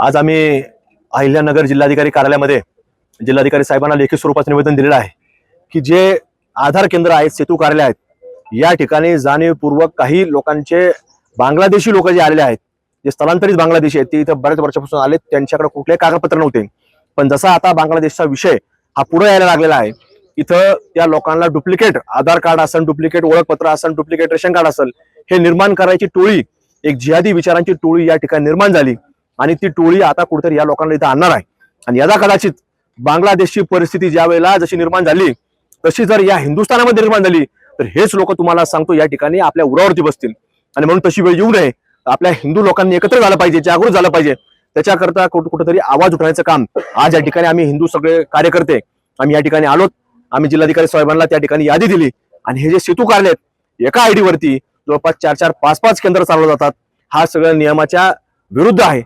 आज आम्ही अहिल्यानगर जिल्हाधिकारी कार्यालयामध्ये जिल्हाधिकारी साहेबांना लेखी स्वरूपात निवेदन दिलेलं आहे की जे आधार केंद्र आहेत सेतू कार्यालय आहेत या ठिकाणी जाणीवपूर्वक काही लोकांचे बांगलादेशी लोक जे आलेले आहेत जे स्थलांतरित बांगलादेशी आहेत ते इथं बऱ्याच वर्षापासून आले त्यांच्याकडे कुठलेही कागदपत्र नव्हते. पण जसा आता बांगलादेशचा विषय हा पुढे यायला लागलेला आहे इथं त्या लोकांना डुप्लिकेट आधार कार्ड असेल डुप्लिकेट ओळखपत्र असेल डुप्लिकेट रेशन कार्ड असेल हे निर्माण करायची टोळी एक जिहादी विचारांची टोळी या ठिकाणी निर्माण झाली. आणि ती टोळी आता कुठेतरी या लोकांना इथं आणणार आहे. आणि यदा कदाचित बांगलादेशची परिस्थिती ज्या वेळेला जशी निर्माण झाली तशी जर या हिंदुस्थानामध्ये निर्माण झाली तर हेच लोक तुम्हाला सांगतो या ठिकाणी आपल्या उरावरती बसतील. आणि म्हणून तशी वेळ येऊ नये. आपल्या हिंदू लोकांनी एकत्र झालं पाहिजे जागृत झालं पाहिजे. त्याच्याकरता कुठ- कुठेतरी आवाज उठवण्याचं काम. आज या ठिकाणी आम्ही हिंदू सगळे कार्यकर्ते आम्ही या ठिकाणी आलोत. आम्ही जिल्हाधिकारी साहेबांना त्या ठिकाणी यादी दिली. आणि हे जे सेतू कार्यालय आहेत एका आयडी वरती जवळपास चार चार पाच पाच केंद्र चालवले जातात. हा सगळ्या नियमाच्या विरुद्ध आहे.